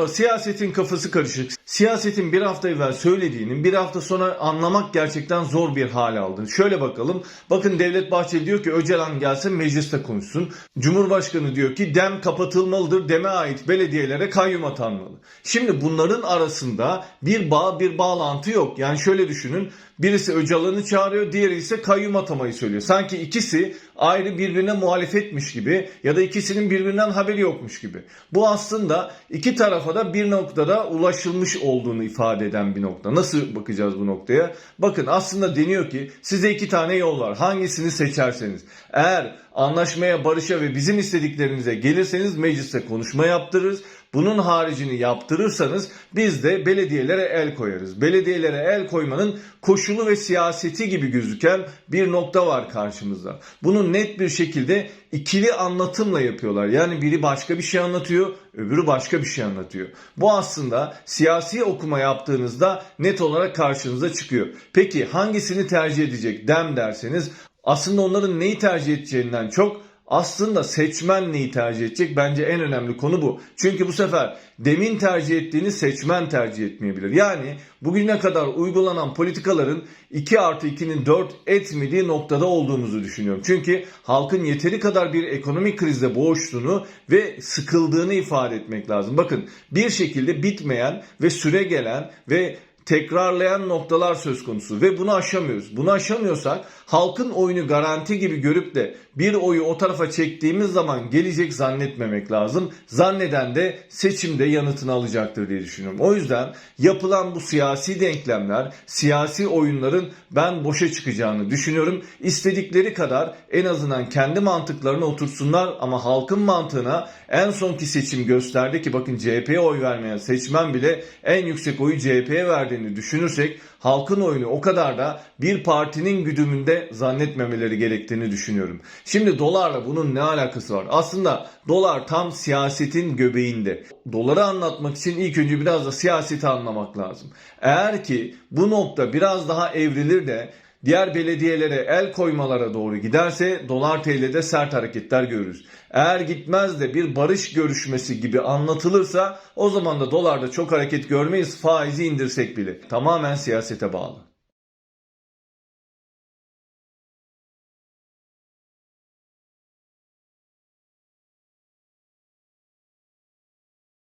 Merhaba, siyasetin kafası karışık. Siyasetin bir hafta evvel söylediğinin bir hafta sonra anlamak gerçekten zor bir hal aldı. Şöyle bakalım. Bakın Devlet Bahçeli diyor ki Öcalan gelsin mecliste konuşsun. Cumhurbaşkanı diyor ki dem kapatılmalıdır, deme ait belediyelere kayyum atanmalı. Şimdi bunların arasında bir bağ, bir bağlantı yok. Yani şöyle düşünün. Birisi Öcalan'ı çağırıyor, diğeri ise kayyum atamayı söylüyor. Sanki ikisi ayrı birbirine muhalefetmiş gibi ya da ikisinin birbirinden haberi yokmuş gibi. Bu aslında iki tarafa da bir noktada ulaşılmış olduğunu ifade eden bir nokta. Nasıl bakacağız bu noktaya? Bakın aslında deniyor ki size iki tane yol var. Hangisini seçerseniz. Eğer anlaşmaya, barışa ve bizim istediklerimize gelirseniz mecliste konuşma yaptırırız. Bunun haricini yaptırırsanız biz de belediyelere el koyarız. Belediyelere el koymanın koşulu ve siyaseti gibi gözüken bir nokta var karşımızda. Bunu net bir şekilde ikili anlatımla yapıyorlar. Yani biri başka bir şey anlatıyor, öbürü başka bir şey anlatıyor. Bu aslında siyasi okuma yaptığınızda net olarak karşınıza çıkıyor. Peki hangisini tercih edecek dem derseniz aslında onların neyi tercih edeceğinden çok aslında seçmen neyi tercih edecek? Bence en önemli konu bu. Çünkü bu sefer demin tercih ettiğini seçmen tercih etmeyebilir. Yani bugüne kadar uygulanan politikaların 2 artı 2'nin 4 etmediği noktada olduğumuzu düşünüyorum. Çünkü halkın yeteri kadar bir ekonomik krizde boğuştuğunu ve sıkıldığını ifade etmek lazım. Bakın bir şekilde bitmeyen ve süre gelen ve tekrarlayan noktalar söz konusu ve bunu aşamıyoruz. Bunu aşamıyorsak halkın oyunu garanti gibi görüp de bir oyu o tarafa çektiğimiz zaman gelecek zannetmemek lazım. Zanneden de seçimde yanıtını alacaktır diye düşünüyorum. O yüzden yapılan bu siyasi denklemler, siyasi oyunların ben boşa çıkacağını düşünüyorum. İstedikleri kadar en azından kendi mantıklarına otursunlar ama halkın mantığına en sonki seçim gösterdi ki bakın CHP'ye oy vermeyen seçmen bile en yüksek oyu CHP'ye verdiğini düşünürsek halkın oyunu o kadar da bir partinin güdümünde zannetmemeleri gerektiğini düşünüyorum. Şimdi dolarla bunun ne alakası var? Aslında dolar tam siyasetin göbeğinde. Doları anlatmak için ilk önce biraz da siyaseti anlamak lazım. Eğer ki bu nokta biraz daha evrilir de diğer belediyelere el koymalara doğru giderse dolar TL'de sert hareketler görürüz. Eğer gitmez de bir barış görüşmesi gibi anlatılırsa o zaman da dolarda çok hareket görmeyiz faizi indirsek bile. Tamamen siyasete bağlı.